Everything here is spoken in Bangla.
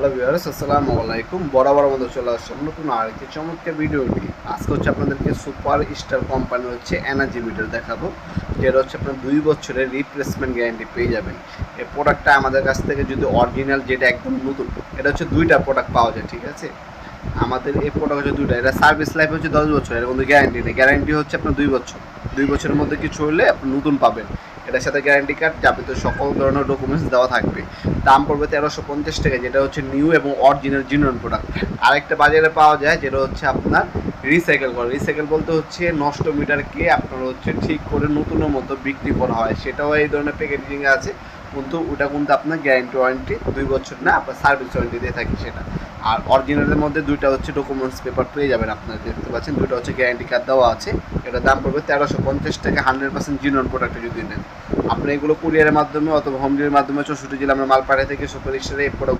হ্যালো ভিউয়ার্স আসসালামু আলাইকুম বরাবর মধ্যে চলে আসলাম নতুন আর একটি চমৎকার ভিডিও নিয়ে। আজকে হচ্ছে আপনাদেরকে সুপার স্টার কোম্পানি হচ্ছে এনার্জি মিটার দেখাবো, যেটা হচ্ছে আপনার দুই বছরের রিপ্লেসমেন্ট গ্যারান্টি পেয়ে যাবেন। এই প্রোডাক্টটা আমাদের কাছ থেকে যদি অরিজিনাল যেটা একদম নতুন, এটা হচ্ছে দুইটা প্রোডাক্ট পাওয়া যায়, ঠিক আছে? আমাদের এই প্রোডাক্ট হচ্ছে দুইটা, এটা সার্ভিস লাইফ হচ্ছে দশ বছর, এর মধ্যে গ্যারান্টি নেই। গ্যারান্টি হচ্ছে আপনার দুই বছর। দুই বছরের মধ্যে কিছু হলে আপনি নতুন পাবেন। এটার সাথে গ্যারান্টি কার্ড যাবতীয় সকল ধরনের ডকুমেন্টস দেওয়া থাকবে। দাম পড়বে তেরোশো পঞ্চাশ টাকা, যেটা হচ্ছে নিউ এবং অরিজিনাল জিনিয়ন প্রোডাক্ট আরেকটা বাজারে পাওয়া যায়, যেটা হচ্ছে আপনার রিসাইকেল করা। রিসাইকেল বলতে হচ্ছে নষ্ট মিটারকে আপনার হচ্ছে ঠিক করে নতুনের মতো বিক্রি করা হয়। সেটাও এই ধরনের প্যাকেজিং আছে, কিন্তু ওটা কিন্তু আপনার গ্যারান্টি ওয়ারেন্টি দুই বছর না, আপনার সার্ভিস ওয়ারেন্টি দিয়ে থাকি সেটা। আর অরিজিনালের মধ্যে দুইটা হচ্ছে ডকুমেন্টস পেপার পেয়ে যাবেন আপনারা, দেখতে পাচ্ছেন? দুইটা হচ্ছে গ্যারান্টি কার্ড দেওয়া আছে। এটা দাম পড়বে তেরোশো পঞ্চাশ থেকে হান্ড্রেড পার্সেন্ট জিনোন প্রোডাক্টে যদি নেন। আপনি এগুলো কুরিয়ারের মাধ্যমে অথবা হোম ডেলিভারির মাধ্যমে চৌষট্টি জেলা আমরা মাল পাঠিয়ে থেকে সুপার স্টারে এই প্রোডাক্ট